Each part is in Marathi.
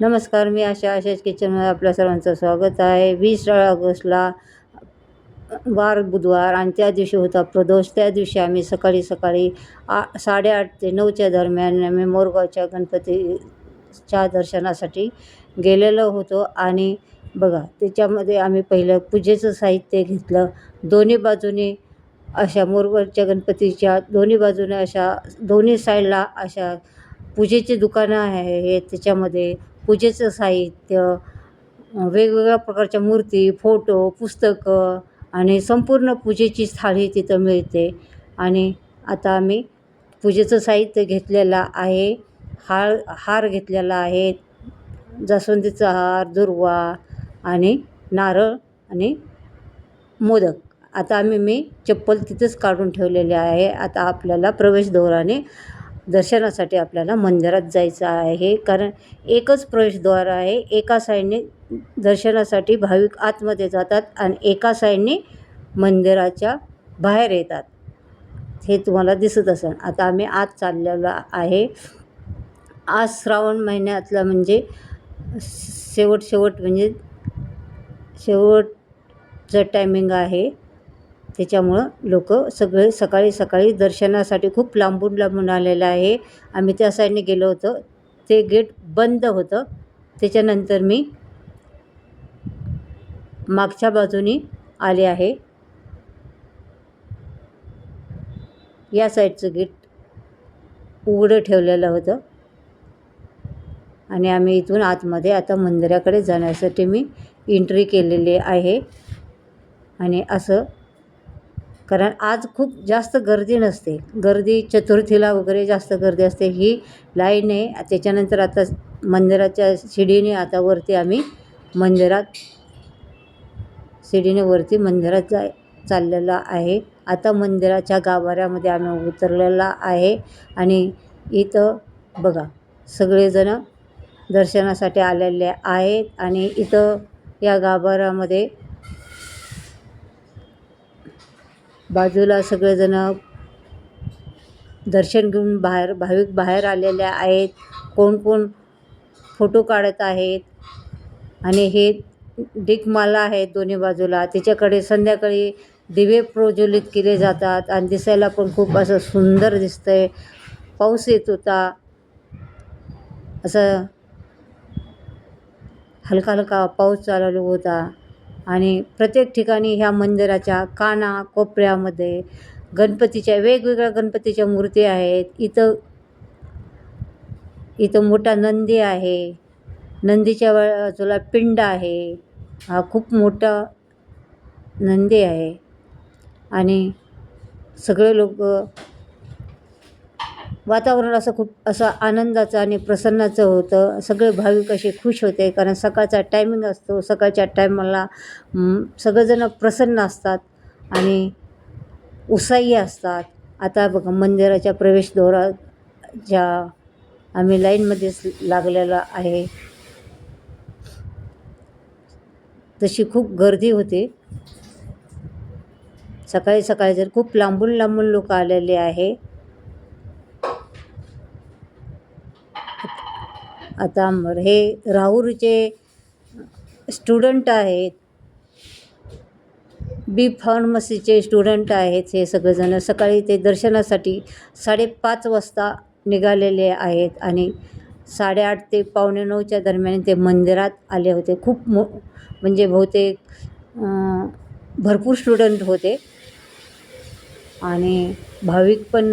नमस्कार मी आशा आशाच किचनमध्ये आपल्या सर्वांचं स्वागत आहे. वीस ऑगस्टला वार बुधवार आणि त्या दिवशी होता प्रदोष. त्या दिवशी आम्ही सकाळी सकाळी आ साडेआठ ते नऊच्या दरम्यान आम्ही मोरगावच्या गणपतीच्या दर्शनासाठी गेलेलो होतो. आणि बघा त्याच्यामध्ये आम्ही पहिलं पूजेचं साहित्य घेतलं. दोन्ही बाजूने अशा मोरगावच्या गणपतीच्या दोन्ही बाजूने अशा दोन्ही साईडला अशा पूजेची दुकानं आहे त्याच्यामध्ये पूजेचं साहित्य वेगवेगळ्या प्रकारच्या मूर्ती फोटो पुस्तकं आणि संपूर्ण पूजेची थाळी तिथं मिळते. आणि आता आम्ही पूजेचं साहित्य घेतलेलं आहे. हार हार घेतलेला आहे. जास्वंदीचा हार दुर्वा आणि नारळ आणि मोदक. आता आम्ही मी चप्पल तिथंच काढून ठेवलेले आहे. आता आपल्याला प्रवेशद्वाराने दर्शनासाठी आपल्याला मंदिरात जायचं आहे. कारण एकच प्रवेशद्वार आहे. एका साईडने दर्शनासाठी भाविक आतमध्ये जातात आणि एका साईडने मंदिराच्या बाहेर येतात. हे तुम्हाला दिसत असेल. आता आम्ही आत चाललेलो आहे. आज श्रावण महिन्यातला म्हणजे शेवट शेवट म्हणजे शेवटचं टायमिंग आहे. त्याच्यामुळं लोक सगळे सकाळी सकाळी दर्शनासाठी खूप लांबून लांबून आलेलं आहे. आम्ही त्या साईडने गेलो होतो. ते गेट बंद होतं. त्याच्यानंतर मी मागच्या बाजूनी आले आहे. या साईडचं गेट उघडं ठेवलेलं होतं. आणि आम्ही इथून आतमध्ये आता मंदिराकडे जाण्यासाठी मी एंट्री केलेली आहे. आणि असं कारण आज खूप जास्त गर्दी नसते. गर्दी चतुर्थीला वगैरे जास्त गर्दी असते. ही लाईन आहे. त्याच्यानंतर आता मंदिराच्या शिडीने आता वरती आम्ही मंदिरात शिडीने वरती मंदिरात जाय चाललेला आहे. आता मंदिराच्या गाभाऱ्यामध्ये आम्ही उतरलेला आहे. आणि इथं बघा सगळेजणं दर्शनासाठी आलेले आहेत. आणि इथं या गाभाऱ्यामध्ये बाजूला सगळेजणं दर्शन घेऊन बाहेर भाविक बाहेर आलेले आहेत. कोण कोण फोटो काढत आहेत. आणि हे डिकमाला आहेत दोन्ही बाजूला. त्याच्याकडे संध्याकाळी दिवे प्रज्वलित केले जातात आणि दिसायला पण खूप असं सुंदर दिसतं आहे पाऊस येत होता. असं हलका हलका पाऊस चालू होता. आणि प्रत्येक ठिकाणी ह्या मंदिराच्या काना कोपऱ्यामध्ये गणपतीच्या वेगवेगळ्या गणपतीच्या मूर्ती आहेत. इथं इथं मोठा नंदी आहे. नंदीच्या बाजूला पिंड आहे. हा खूप मोठा नंदी आहे. आणि सगळे लोक वातावरण असं खूप असं आनंदाचं आणि प्रसन्नाचं होतं. सगळे भाविक असे खुश होते कारण सकाळचा टायमिंग असतो. सकाळच्या टायमाला सगळेजणं प्रसन्न असतात आणि उत्साही असतात. आता बघा मंदिराच्या प्रवेशद्वाराच्या आम्ही लाईनमध्येच लागलेला आहे. तशी खूप गर्दी होते. सकाळी सकाळी जर खूप लांबून लांबून लोक आलेले आहे. आता हे राहूरचे स्टुडंट आहेत. बी फार्मसीचे स्टुडंट आहेत हे सगळेजण. सकाळी ते दर्शनासाठी साडेपाच वाजता निघालेले आहेत आणि साडेआठ ते पावणे नऊच्या दरम्यान ते मंदिरात आले होते. खूप मो म्हणजे बहुतेक भरपूर स्टुडंट होते. आणि भाविक पण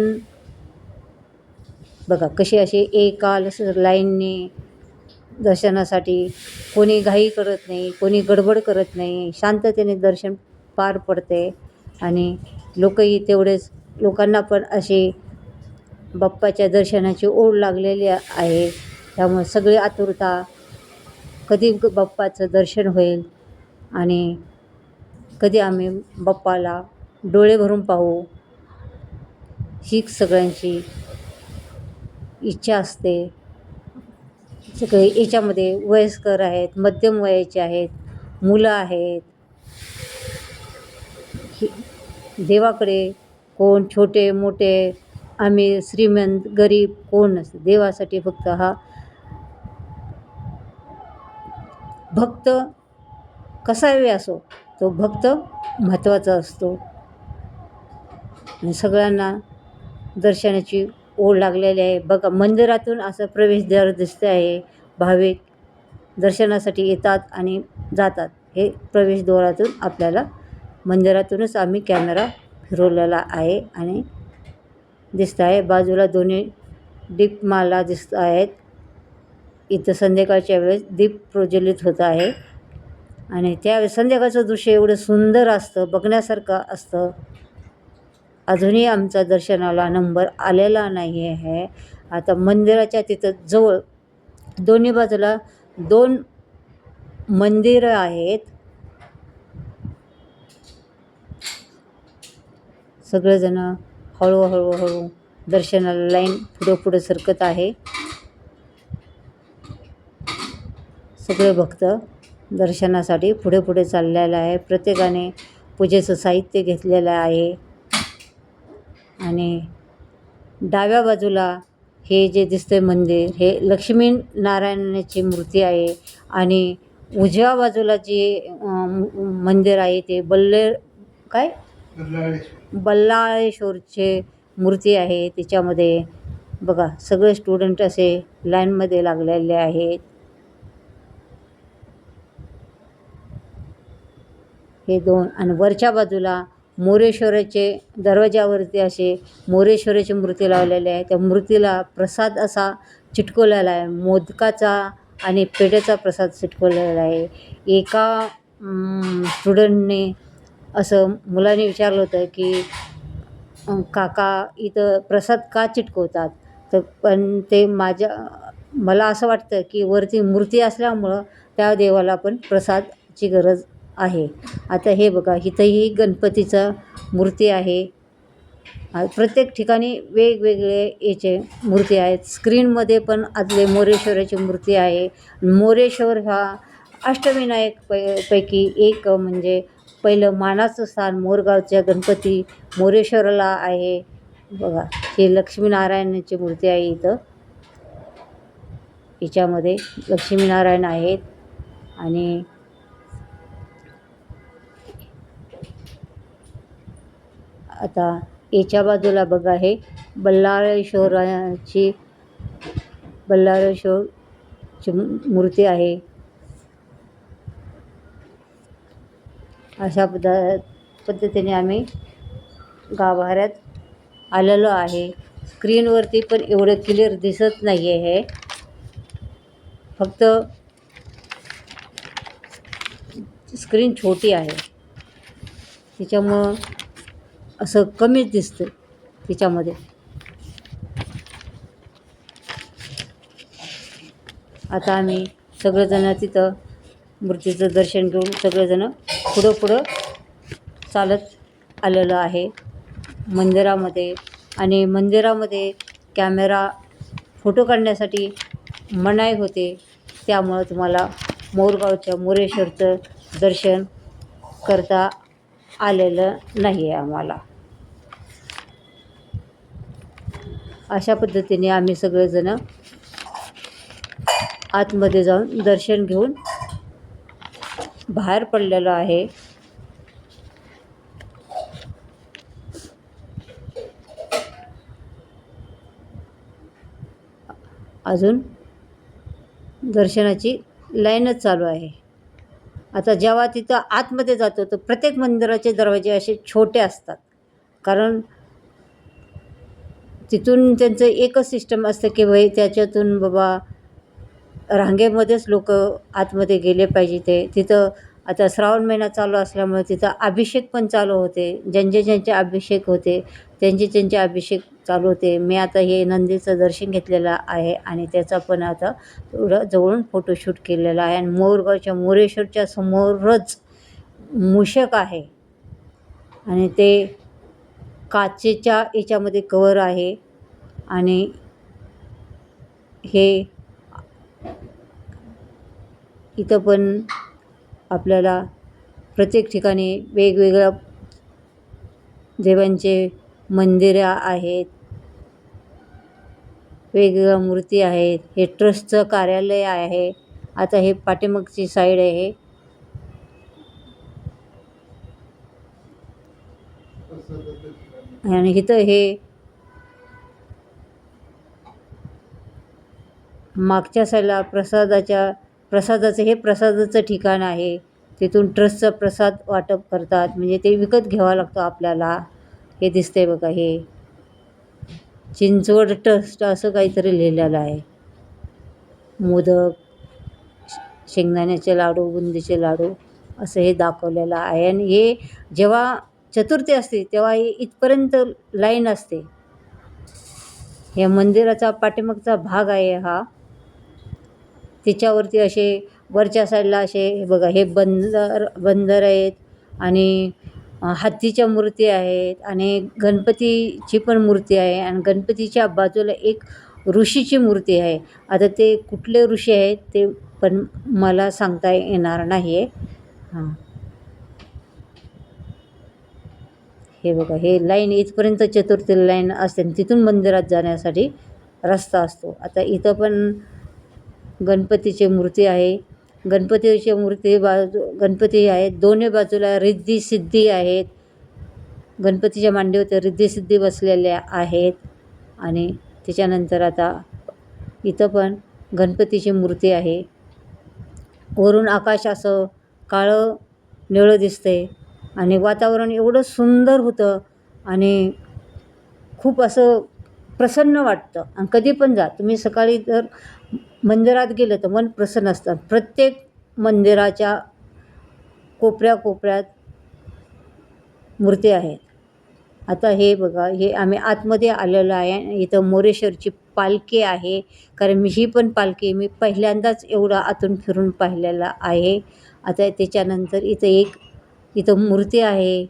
बघा कसे असे एकाल लाईनने दर्शनासाठी कोणी घाई करत नाही कोणी गडबड करत नाही शांततेने दर्शन पार पडते आणि लोकही तेवढेच लोकांना पण असे बाप्पाच्या दर्शनाची ओढ लागलेली आहे. त्यामुळे सगळी आतुरता कधी बाप्पाचं दर्शन होईल आणि कधी आम्ही बाप्पाला डोळे भरून पाहू ही सगळ्यांची इच्छा असते. सगळे याच्यामध्ये वयस्कर आहेत मध्यम वयाचे आहेत मुलं आहेत. देवाकडे कोण छोटे मोठे आम्ही श्रीमंत गरीब कोण नसते. देवासाठी फक्त हा भक्त कसाही असो तो भक्त महत्त्वाचा असतो. आणि सगळ्यांना दर्शनाची ओढ लागलेली आहे. बघा मंदिरातून असं प्रवेशद्वार दिसते आहे. भाविक दर्शनासाठी येतात आणि जातात. हे प्रवेशद्वारातून आपल्याला मंदिरातूनच आम्ही कॅमेरा फिरवलेला आहे आणि दिसत आहे. बाजूला दोन्ही दीपमाला दिसत आहेत. इथं संध्याकाळच्या वेळेस दीप प्रज्वलित होत आहे. आणि त्या संध्याकाळचं दृश्य एवढं सुंदर असतं बघण्यासारखं असतं. अजूनही आमचा दर्शनाला नंबर आलेला नाही आहे. आता मंदिराच्या तिथं जवळ दोन्ही बाजूला दोन मंदिरं आहेत. सगळेजण हळूहळू हळू दर्शनाला लाईन पुढे पुढे सरकत आहे. सगळे भक्त दर्शनासाठी पुढे पुढे चाललेलं आहे. प्रत्येकाने पूजेचं साहित्य घेतलेलं आहे. आणि डाव्या बाजूला हे जे दिसतंय मंदिर हे लक्ष्मी नारायणाची मूर्ती आहे आणि उजव्या बाजूला जे मंदिर आहे ते बल्ले काय? बल्लाळेश्वरचे मूर्ती आहे. त्याच्यामध्ये बघा सगळे स्टुडंट असे लाईनमध्ये लागलेले आहेत. हे दोन आणि वरच्या बाजूला मोरेश्वराचे दरवाज्यावरती असे मोरेश्वराची मूर्ती लावलेली आहे. त्या मूर्तीला प्रसाद असा चिटकवलेला आहे. मोदकाचा आणि पेढ्याचा प्रसाद चिटकवलेला आहे. एका स्टुडंटने असं मुलाने विचारलं होतं की काका इथं प्रसाद का चिटकवतात? तर पण ते माझ्या मला असं वाटतं की वरती मूर्ती असल्यामुळं त्या देवाला पण प्रसादची गरज आहे. आता हे बघा इथंही गणपतीचा मूर्ती आहे. प्रत्येक ठिकाणी वेगवेगळे याचे मूर्ती आहेत. स्क्रीनमध्ये पण आदले मोरेश्वराची मूर्ती आहे. मोरेश्वर हा अष्टविनायक पै पैकी एक म्हणजे पहिलं मानाचं स्थान मोरगावच्या गणपती मोरेश्वराला आहे. बघा ही लक्ष्मीनारायणाची मूर्ती आहे इथं. हिच्यामध्ये लक्ष्मीनारायण आहेत. आणि आता याच्या बाजूला बघा हे बल्लाळेश्वराची बल्लाळेश्वरची मूर्ती आहे. अशा पद्ध पद्धतीने आम्ही गाभाऱ्यात आलेलो आहे. स्क्रीनवरती पण एवढं क्लिअर दिसत नाही आहे हे. फक्त स्क्रीन छोटी आहे. त्याच्यामुळं असं कमीच दिसतं तिच्यामध्ये. आता आम्ही सगळेजणं तिथं मूर्तीचं दर्शन घेऊन सगळेजणं पुढं पुढं चालत आलेलं आहे. मंदिरामध्ये आणि मंदिरामध्ये कॅमेरा फोटो काढण्यासाठी मनाई होते. त्यामुळं तुम्हाला मोरगावच्या मोरेश्वरचं दर्शन करता आलेलं नाही आहे आम्हाला. अशा पद्धतीने आम्ही सगळेजणं आतमध्ये जाऊन दर्शन घेऊन बाहेर पडलेलो आहे. अजून दर्शनाची लाईनच चालू आहे. आता जेव्हा तिथं आतमध्ये जातो तर प्रत्येक मंदिराचे दरवाजे असे छोटे असतात. कारण तिथून त्यांचं एकच सिस्टम असतं की भाई त्याच्यातून बाबा रांगेमध्येच लोक आतमध्ये गेले पाहिजे ते. तिथं आता श्रावण महिना चालू असल्यामुळे तिथं अभिषेक पण चालू होते. ज्यांचे ज्यांचे अभिषेक होते त्यांचे त्यांचे अभिषेक चालू होते. मी आता हे नंदीचं दर्शन घेतलेलं आहे आणि त्याचा पण आता थोडं जवळून फोटोशूट केलेला आहे. आणि मोरगावच्या मोरेश्वरच्या समोरच मूषक आहे. आणि ते काचेच्या याच्यामध्ये कवर आहे. आणि हे इथं पण आपल्याला प्रत्येक ठिकाणी वेगवेगळ्या देवांचे मंदिरं आहेत. वेगवेगळ्या मूर्ती आहेत. हे ट्रस्टचं कार्यालय आहे. आता हे पाठीमागची साईड आहे. आणि इथं हे मागच्या साईडला प्रसादाच्या प्रसादाचं हे प्रसादाचं ठिकाण आहे. तिथून ट्रस्टचा प्रसाद वाटप करतात. म्हणजे ते विकत घ्यावा लागतो आपल्याला. हे दिसतंय बघा हे. चिंचवड ट्रस्ट असं काहीतरी लिहिलेलं आहे. मोदक श- शेंगदाण्याचे लाडू बुंदीचे लाडू असं हे दाखवलेलं आहे. आणि हे जेव्हा चतुर्थी असते तेव्हा हे इथपर्यंत लाईन असते. या मंदिराचा पाठीमागचा भाग आहे हा. तिच्यावरती असे वरच्या साईडला असे हे बघा हे बंदर बंदर आहेत. आणि हत्तीच्या मूर्ती आहेत आणि गणपतीची पण मूर्ती आहे आणि गणपतीच्या बाजूला एक ऋषीची मूर्ती आहे. आता ते कुठले ऋषी आहेत ते पण मला सांगता येणार नाही आहे हां. हे बघा हे लाईन इथपर्यंत चतुर्थी लाईन असते आणि तिथून मंदिरात जाण्यासाठी रस्ता असतो. आता इथं पण गणपतीची मूर्ती आहे. गणपतीची मूर्ती बाजू गणपती आहेत. दोन्ही बाजूला रिद्धी सिद्धी आहेत. गणपतीच्या मांडीवरती रिद्धी सिद्धी बसलेल्या आहेत. आणि त्याच्यानंतर आता इथं पण गणपतीची मूर्ती आहे. वरून आकाश असं काळं निळं दिसते आणि वातावरण एवढं सुंदर होतं. आणि खूप असं प्रसन्न वाटतं. आणि कधी पण जा. तुम्ही सकाळी जर मंदिरात गेलं तर मन प्रसन्न असतं. प्रत्येक मंदिराच्या कोपऱ्या कोपऱ्यात मूर्ती आहेत. आता हे बघा हे आम्ही आतमध्ये आलेलो आहे इथं मोरेश्वरची पालखी आहे. कारण मी ही पण पालखी मी पहिल्यांदाच एवढा आतून फिरून पाहिलेला आहे. आता त्याच्यानंतर इथं एक इथं मूर्ती आहे.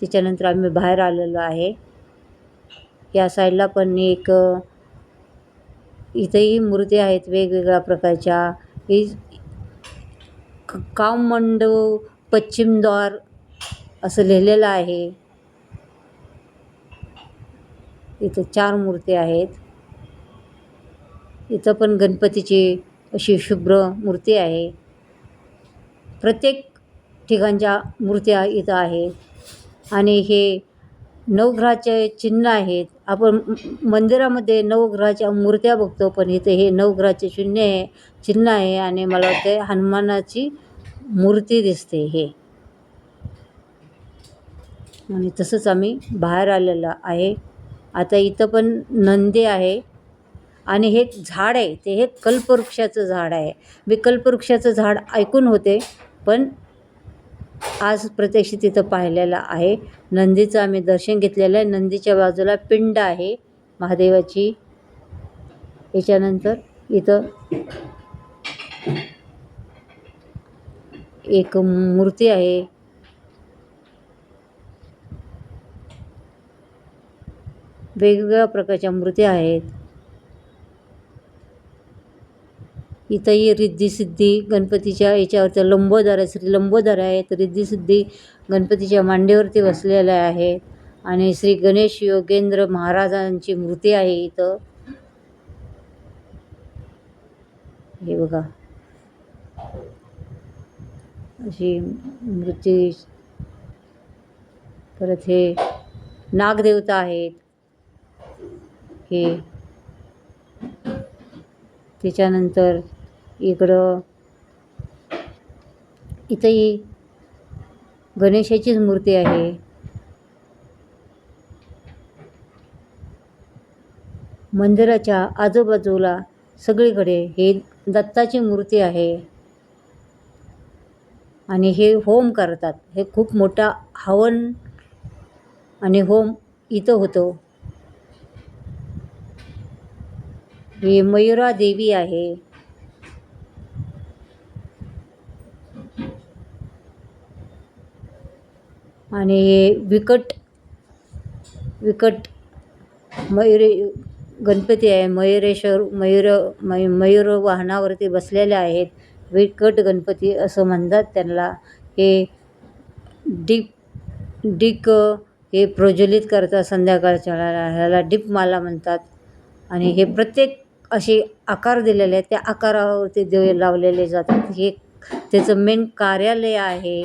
त्याच्यानंतर आम्ही बाहेर आलेलो आहे. या साईडला पण एक इथेही मूर्ती आहेत वेगवेगळ्या प्रकारच्या. ही क- काममंडू पश्चिमद्वार असं लिहिलेलं आहे. इथं चार मूर्ती आहेत. इथं पण गणपतीची अशी शुभ्र मूर्ती आहे. प्रत्येक ठिकाणच्या मूर्त्या इथं आहेत आणि हे नवग्रहाचे चिन्ह आहेत. आपण मंदिरामध्ये नवग्रहाच्या मूर्त्या बघतो पण इथे हे नवग्रहाचे चिन्ह आहे चिन्ह आहे आणि मला वाटते हनुमानाची मूर्ती दिसते हे. आणि तसंच आम्ही बाहेर आलेलो आहे. आता इथं पण नंदी आहे. आणि हे झाड आहे. ते हे कल्पवृक्षाचं झाड आहे. मी कल्पवृक्षाचं झाड ऐकून होते पण आज प्रत्यक्ष तिथं पाहिलेलं आहे. नंदीचं आम्ही दर्शन घेतलेलं आहे. नंदीच्या बाजूला पिंड आहे महादेवाची. याच्यानंतर इथं एक मूर्ती आहे. वेगवेगळ्या प्रकारच्या मूर्त्या आहेत. इथंही रिद्धी सिद्धी गणपतीच्या याच्यावरती लंबोदर आहे श्री लंबोदर आहे रिद्धी सिद्धी गणपतीच्या मांडीवरती बसलेल्या आहे आणि श्री गणेश योगेंद्र महाराजांची मूर्ती आहे इथं. हे बघा. अशी मूर्ती परत हे नागदेवता आहेत. हे. त्याच्यानंतर इकडं. इथंही गणेशाचीच मूर्ती आहे. मंदिराच्या आजूबाजूला सगळीकडे हे दत्ताची मूर्ती आहे. आणि हे होम करतात. हे खूप मोठा हवन आणि होम इथं होतो. ही मयुरा देवी आहे. आणि हे विकट विकट मयुरे गणपती आहे. मयुरेश्वर मयूर मय मयूर वाहनावरती बसलेले आहेत. विकट गणपती असं म्हणतात त्यांना. हे डीप डिक हे प्रज्वलित करतात संध्याकाळच्या वेळेला ह्याला डीपमाला म्हणतात. आणि हे प्रत्येक असे आकार दिलेले आहेत. त्या आकारावरती देव लावलेले जातात. हे त्याचं मेन कार्यालय आहे.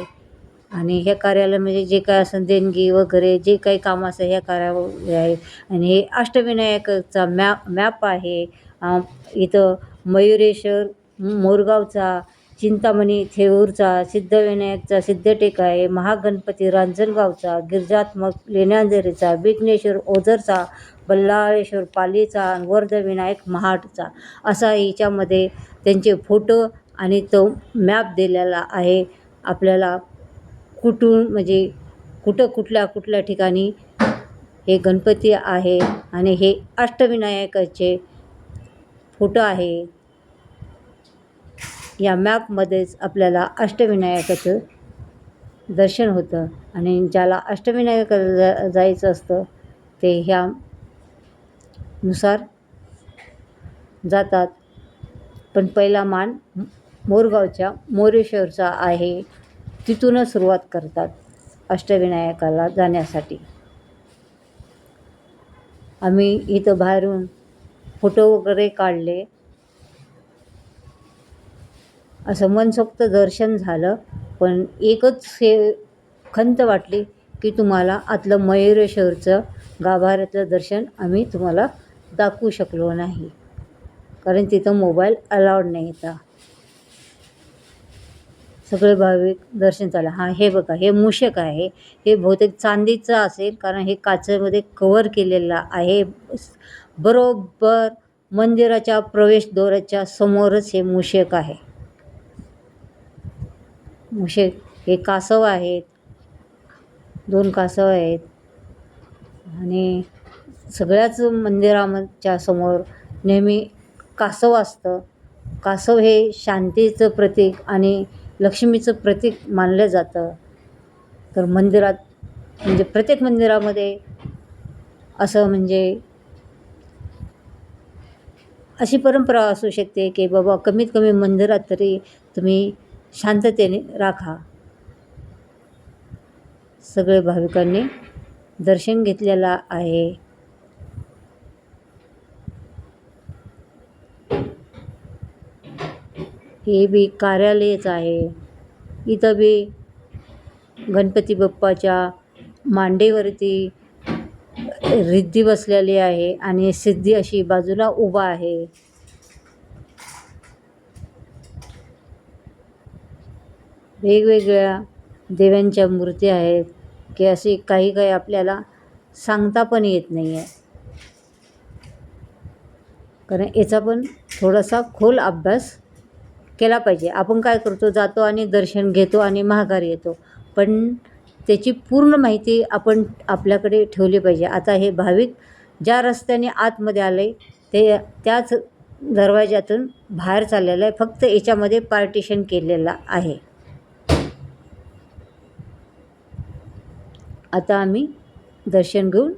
आणि ह्या कार्यालय म्हणजे जे काय असं देणगी वगैरे जे काही काम असं ह्या कार्यालय आहे. आणि हे अष्टविनायकचा मॅ मॅप आहे. इथं मयुरेश्वर मोरगावचा चिंतामणी थेऊरचा सिद्धविनायकचा सिद्धटेक आहे. महागणपती रांजणगावचा गिरजात्मक लेण्याद्रीचा विघ्नेश्वर ओझरचा बल्लाळेश्वर पालीचा वर्धविनायक महाटचा. असा हिच्यामध्ये त्यांचे फोटो आणि तो मॅप दिलेला आहे. आपल्याला कुठून म्हणजे कुठं कुठल्या कुठल्या ठिकाणी हे गणपती आहे आणि हे अष्टविनायकाचे फोटो आहे या मॅपमध्येच आपल्याला अष्टविनायकाचं दर्शन होतं आणि ज्याला अष्टविनायकाला जा जायचं असतं ते ह्या नुसार जातात. पण पहिला मान मोरगावच्या मोरेश्वरचा आहे. तिथूनच सुरुवात करतात अष्टविनायकाला जाण्यासाठी. आम्ही इथं बाहेरून फोटो वगैरे काढले. असं मनसोक्त दर्शन झालं पण एकच हे खंत वाटली की तुम्हाला आतलं मयुरेश्वरचं गाभाऱ्यातलं दर्शन आम्ही तुम्हाला दाखवू शकलो नाही. कारण तिथं मोबाईल अलाउड नाही होता. सगळे भाविक दर्शन झालं. हां हे बघा हे मूषक आहे. हे बहुतेक चांदीचं असेल कारण हे काचेमध्ये कवर केलेलं आहे. बरोबर मंदिराच्या प्रवेशद्वाराच्या समोरच हे मूषक आहे. मूषक हे कासव आहेत. दोन कासव आहेत. आणि सगळ्याच मंदिराच्या समोर नेहमी कासव असतं. कासव हे शांतीचं प्रतीक आणि लक्ष्मीचं प्रतीक मानलं जातं. तर मंदिरात म्हणजे प्रत्येक मंदिरामध्ये असं म्हणजे अशी परंपरा असू शकते की बाबा कमीत कमी मंदिरात तरी तुम्ही शांततेने राखा. सगळे भाविकांनी दर्शन घेतलेला आहे. हे बी कार्यालयच आहे. इथं बी गणपती बाप्पाच्या मांडीवरती रिद्धी बसलेली आहे आणि सिद्धी अशी बाजूला उभा आहे. वेगवेगळ्या देव्यांच्या मूर्ती आहेत की असे काही काही आपल्याला सांगता पण येत नाही आहे कारण याचा पण थोडासा खोल अभ्यास केला पाहिजे. आपण काय करतो जातो आणि दर्शन घेतो आणि महागारी येतो. पण त्याची पूर्ण माहिती आपण आपल्याकडे ठेवली पाहिजे. आता हे भाविक ज्या रस्त्याने आतमध्ये आले ते त्याच दरवाज्यातून बाहेर चाललेलं आहे. फक्त याच्यामध्ये पार्टिशन केलेलं आहे. आता आम्ही दर्शन घेऊन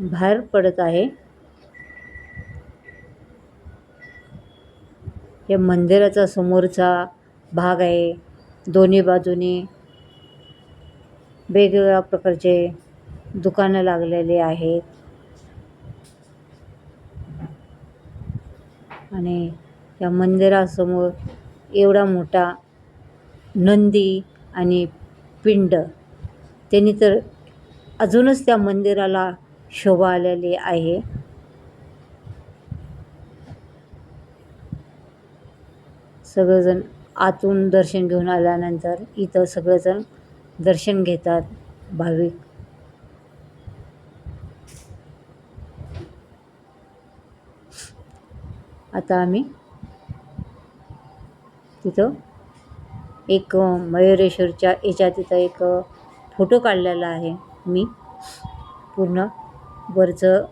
बाहेर पडत आहे. हे मंदिराचा समोरचा भाग आहे. दोन्ही बाजूनी वेगवेगळ्या प्रकारचे दुकानं लागलेले आहेत. आणि या मंदिरासमोर एवढा मोठा नंदी आणि पिंड त्यांनी तर अजूनच त्या मंदिराला शोभा आलेली आहे. सगळेजण आतून दर्शन घेऊन आल्यानंतर इथं सगळेजण दर्शन घेतात भाविक. आता आम्ही तिथं एक मयुरेश्वरच्या याच्या तिथं एक फोटो काढलेला आहे मी. पूर्ण वरचं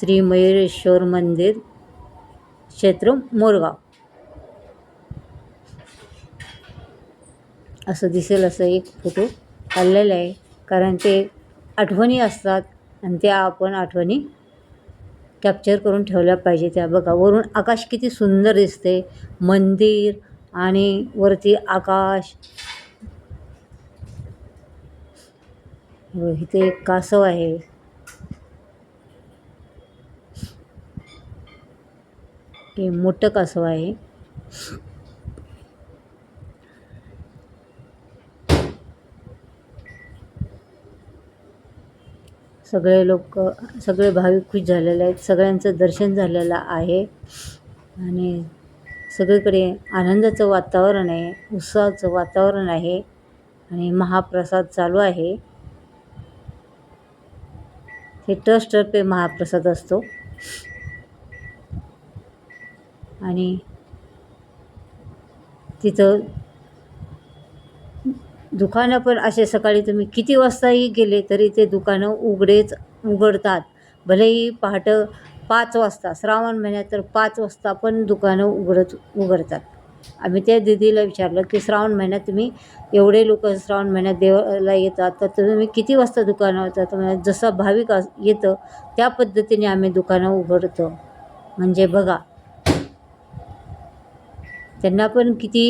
श्री मयुरेश्वर मंदिर क्षेत्र मोरगाव. असं दिसेल असं एक फोटो काढलेला आहे. कारण ते आठवणी असतात आणि त्या आपण आठवणी कॅप्चर करून ठेवल्या पाहिजे त्या. बघा वरून आकाश किती सुंदर दिसते मंदिर आणि वरती आकाश. इथे एक कासव आहे. हे मोठं कासव आहे. सगळे लोक सगळे भाविक खुश झालेले आहेत. सगळ्यांचं दर्शन झालेलं आहे. आणि सगळीकडे आनंदाचं वातावरण आहे उत्साहाचं वातावरण आहे. आणि महाप्रसाद चालू आहे. हे ट्रस्टतर्फे महाप्रसाद असतो. आणि तिथं दुकानं पण असे सकाळी तुम्ही किती वाजताही गेले तरी ते दुकानं उघडेच उघडतात. भलेही पहाटं पाच वाजता श्रावण महिन्यात तर पाच वाजता पण दुकानं उघडत उघडतात. आम्ही त्या दिदीला विचारलं की श्रावण महिन्यात तुम्ही एवढे लोक श्रावण महिन्यात देवाला येतात तर तुम्ही किती वाजता दुकानं होतात? तुम्हाला जसं भाविक अस येतं त्या पद्धतीने आम्ही दुकानं उघडतो. म्हणजे बघा त्यांना पण किती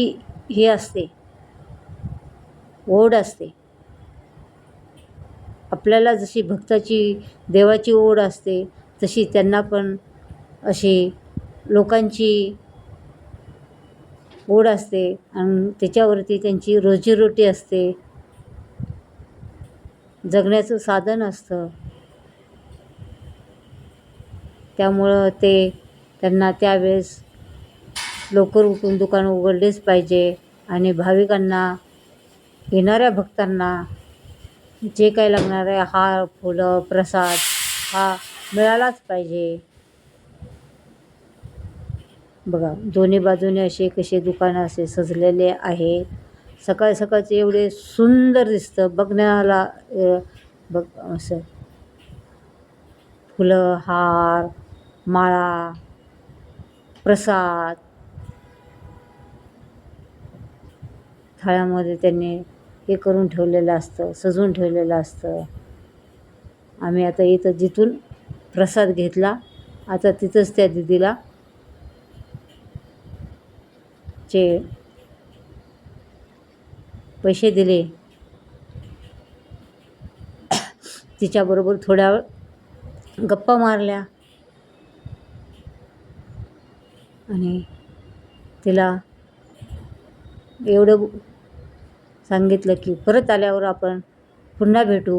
हे असते. ओढ असते. आपल्याला जशी भक्ताची देवाची ओढ असते तशी त्यांना पण अशी लोकांची ओढ असते आणि त्याच्यावरती त्यांची रोजीरोटी असते. जगण्याचं साधन असतं. त्यामुळं ते त्यांना त्यावेळेस लवकर उठून दुकान उघडलेच पाहिजे आणि भाविकांना येणाऱ्या भक्तांना जे काही लागणार आहे हार फुलं प्रसाद हा मिळालाच पाहिजे. बघा दोन्ही बाजूने असे कसे दुकानं असे सजलेले आहे सकाळ सकाळचे एवढे सुंदर दिसतं. बघण्याला बघ असं. फुलं हार माळा प्रसाद. थाळ्यामध्ये त्यांनी हे करून ठेवलेलं असतं सजवून ठेवलेलं असतं. आम्ही आता इथं जिथून प्रसाद घेतला आता तिथंच त्या दिदीला चे पैसे दिले. तिच्याबरोबर थोड्या वेळ गप्पा मारल्या. आणि तिला एवढं सांगितलं की परत आल्यावर आपण पुन्हा भेटू.